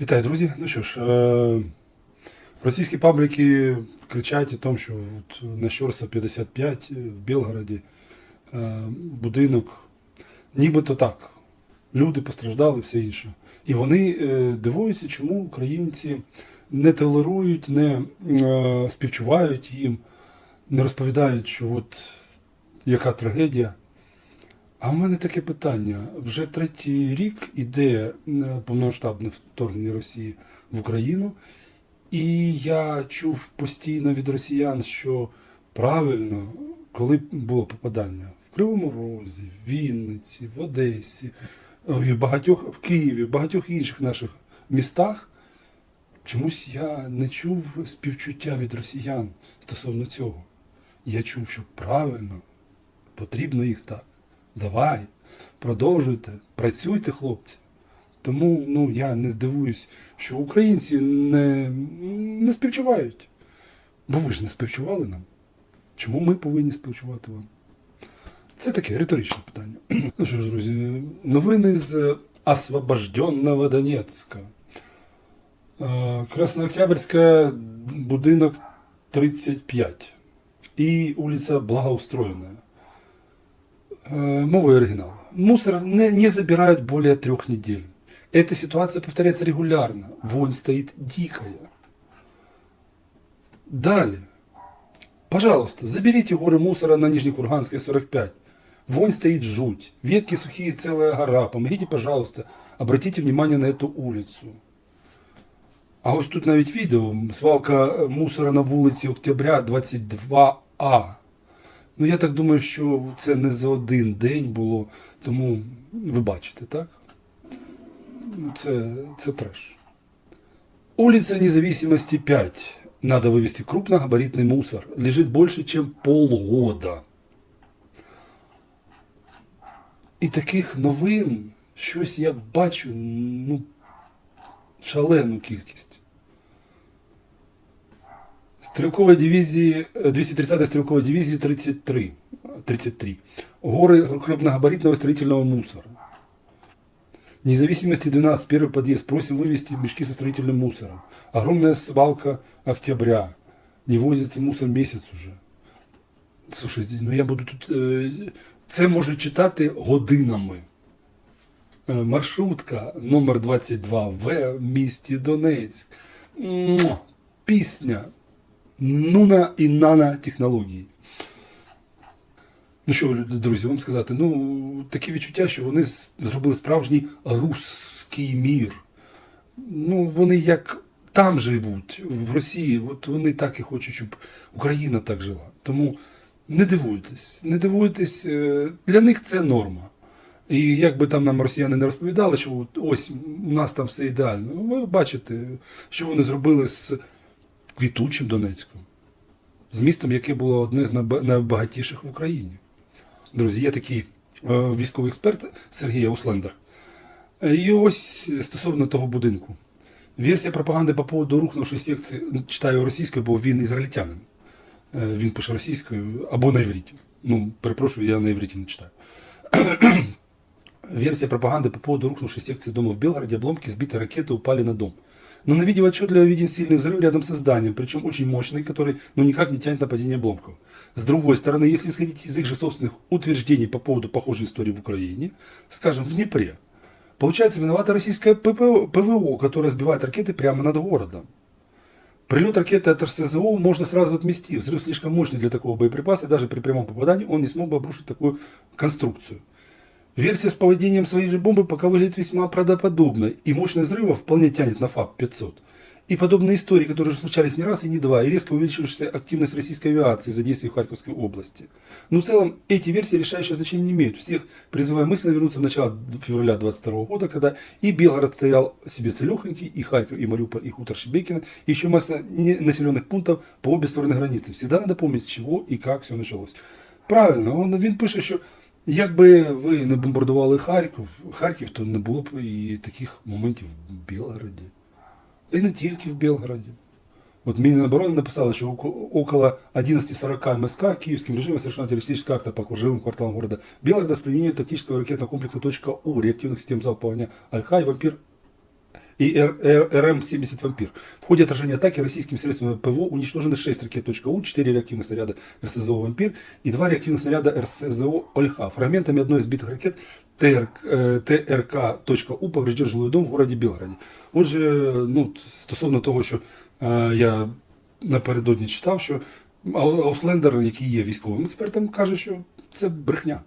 Вітаю, друзі. Ну що ж, е, російські пабліки кричать о тому, що от на Щорса 55 в Білгороді е, будинок, нібито так. Люди постраждали, все інше. І вони е, дивуються, чому українці не толерують, не е, співчувають їм, не розповідають, що от яка трагедія. А в мене таке питання. Вже третій рік іде е, повномасштабне вторгнення Росії в Україну, і я чув постійно від росіян, що правильно, коли було попадання в Кривому Розі, в Вінниці, в Одесі, в багатьох в Києві, в багатьох інших наших містах, чомусь я не чув співчуття від росіян стосовно цього. Я чув, що правильно, потрібно їх так. Давай, продовжуйте, працюйте, хлопці. Тому ну, я не здивуюсь, що українці не, не співчувають. Бо ви ж не співчували нам. Чому ми повинні співчувати вам? Це таке риторичне питання. Ну що ж, друзі, новини з освобожденного Донецька. Е, Краснооктябрьська, будинок 35 і вулиця Благоустроєна. Э, Новый оригинал. Мусор не, не забирают более трех недель. Эта ситуация повторяется регулярно. Вонь стоит дикая. Далее. Пожалуйста, заберите горы мусора на Нижнекурганской 45. Вонь стоит жуть. Ветки сухие, целая гора. Помогите, пожалуйста, обратите внимание на эту улицу. А ось тут навіть відео. Свалка мусора на вулиці Октября 22А. Ну, я так думаю, що це не за один день було, тому ви бачите, так? Ну, Це, це треш. Улица Независимости 5. Надо вывести крупногабаритный мусор. Лежит больше, чем полгода. І таких новин щось я бачу, ну, шалену кількість. Стрілкової дивізії, е, 230-й стрелковой дивизии 33, 33. Горы крупногабаритного строительного мусора. Независимости 12, первый подъезд. Просим вывести мешки со строительным мусором. Огромная свалка октября. Не возится мусор месяц уже. Слушайте, ну я буду тут. е, Це можу читати годинами. Е, Маршрутка номер 22В в місті Донецьк. Муа! Пісня Нуна і нана технології. Ну що, друзі, вам сказати, ну таке відчуття, що вони зробили справжній русський мір. Ну, вони як там живуть, в Росії, от вони так і хочуть, щоб Україна так жила. Тому не дивуйтесь, не дивуйтесь, е, для них це норма. І як би там нам росіяни не розповідали, що ось у нас там все ідеально. Ну, ви бачите, що вони зробили з квітучим Донецьком, з містом, яке було одне з найбагатіших в Україні. Друзі, є такий е, військовий експерт Сергій Услендер. Е, І ось стосовно того будинку. Версія пропаганди по поводу рухнувшої секції, ну, читаю російською, бо він ізраїльтянин. Е, Він пише російською або на івриті. Ну, перепрошую, я на івриті не читаю. Версия пропаганды по поводу рухнувшей секции дома в Белгороде, обломки сбитой ракеты упали на дом. Но на видео отчетливо виден сильный взрыв рядом со зданием, причем очень мощный, который ну, никак не тянет на падение обломков. С другой стороны, если исходить из их же собственных утверждений по поводу похожей истории в Украине, скажем, в Днепре, получается виновата российская ПВО, которая сбивает ракеты прямо над городом. Прилет ракеты от РСЗО можно сразу отмести. Взрыв слишком мощный для такого боеприпаса, и даже при прямом попадании он не смог бы обрушить такую конструкцию. Версия с поведением своей же бомбы пока выглядит весьма правдоподобной, и мощность взрыва вполне тянет на ФАП-500. И подобные истории, которые уже случались не раз и не два, и резко увеличившаяся активность российской авиации за действия в Харьковской области. Но в целом эти версии решающее значение не имеют. Всех призываю мысленно вернуться в начало февраля 22 года, когда и Белгород стоял себе целехонький, и Харьков, и Мариуполь, и хутор Шебекина, и еще масса населенных пунктов по обе стороны границы. Всегда надо помнить, с чего и как все началось. Правильно, он, він пише, що якби ви не бомбардували Харків, Харків, то не було б і таких моментів в Білгороді. І не тільки в Белгороде. Вот Минобороны написало, что око- около 11.40 МСК киевским режимом совершена террористическая акта по жилым кварталам города Белгорода с применением тактического ракетного комплекса .У, реактивных систем залпового огня Альха и Вампир и Р- Р- РМ-70 «Вампир». В ходе отражения атаки российскими средствами ПВО уничтожены 6 ракет .У, 4 реактивных снаряда РСЗО «Вампир» и 2 реактивных снаряда РСЗО «Ольха». Фрагментами одной из сбитых ракет ТР, э, ТРК.У поврежден жилой дом в городі Білграді. Отже, ну, стосовно того, що е, я напередодні читав, що Ауслендер, який є військовим експертом, каже, що це брехня.